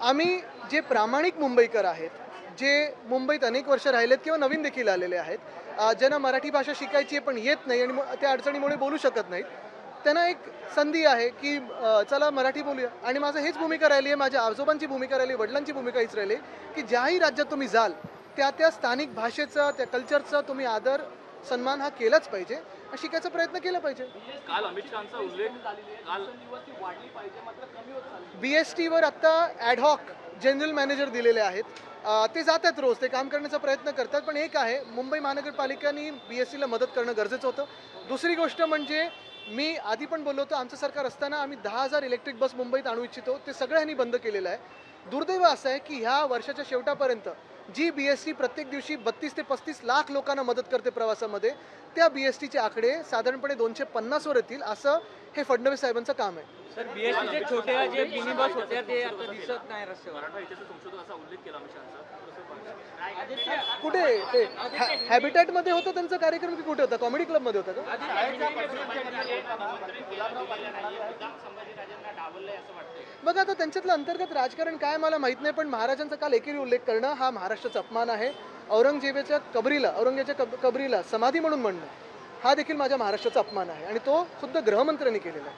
आम्ही जे प्रामाणिक मुंबईकर आहेत जे मुंबईत अनेक वर्ष राहिलेत किंवा नवीन देखील आलेले आहेत ज्यांना मराठी भाषा शिकायची आहे पण येत नाही आणि त्या अडचणीमुळे बोलू शकत नाहीत त्यांना एक संधी आहे की चला मराठी बोलूया. आणि माझं हेच भूमिका राहिली आहे माझ्या आजोबांची भूमिका राहिली वडिलांची भूमिका हीच राहिली की ज्याही राज्यात तुम्ही जाल त्या त्या स्थानिक भाषेचा त्या कल्चरचा तुम्ही आदर सन्मान हा केलाच पाहिजे. आणि शिकायचा प्रयत्न केला पाहिजे. काल अमित शहाचा उल्लेख काल बी एस टीवर आत्ता ॲडहॉक जनरल मॅनेजर दिलेले आहेत. ते जात आहेत रोज ते काम करण्याचा प्रयत्न करतात. पण एक आहे मुंबई महानगरपालिकांनी बी एस टीला मदत करणं गरजेचं होतं. दुसरी गोष्ट म्हणजे मी आधी पण बोललो होतो आमचं सरकार असताना आम्ही दहा हजार इलेक्ट्रिक बस मुंबईत आणू इच्छितो. ते सगळ्यांनी बंद केलेलं आहे. दुर्दैव असं आहे की ह्या वर्षाच्या शेवटापर्यंत जी बी एस टी प्रत्येक दिवशी बत्तीस ते पस्तीस लाख लोकांना मदत करते प्रवासामध्ये त्या बी एस टीचे आकडे साधारणपणे दोनशे पन्नासवर येतील असं हे फडणवीस साहेबांचं काम आहे. सर बीएसटीचे छोट्या जे मिनी बस होत्या ते आता दिसत नाही रस्त्यावर. कुठे? ते हॅबिटॅटमध्ये होतं त्यांचा कार्यक्रम की कुठे होता? कॉमेडी क्लबमध्ये होता का? बघा आता त्यांच्यातलं अंतर्गत राजकारण काय मला माहीत नाही पण महाराजांचा काल एकेरी उल्लेख करणं हा महाराष्ट्राचा अपमान आहे. औरंगजेबाच्या कबरीला औरंगजेबाच्या कब- कबरीला समाधी म्हणून म्हणणं हा देखील माझ्या महाराष्ट्राचा अपमान आहे. आणि तो खुद्द गृहमंत्र्यांनी केलेला आहे.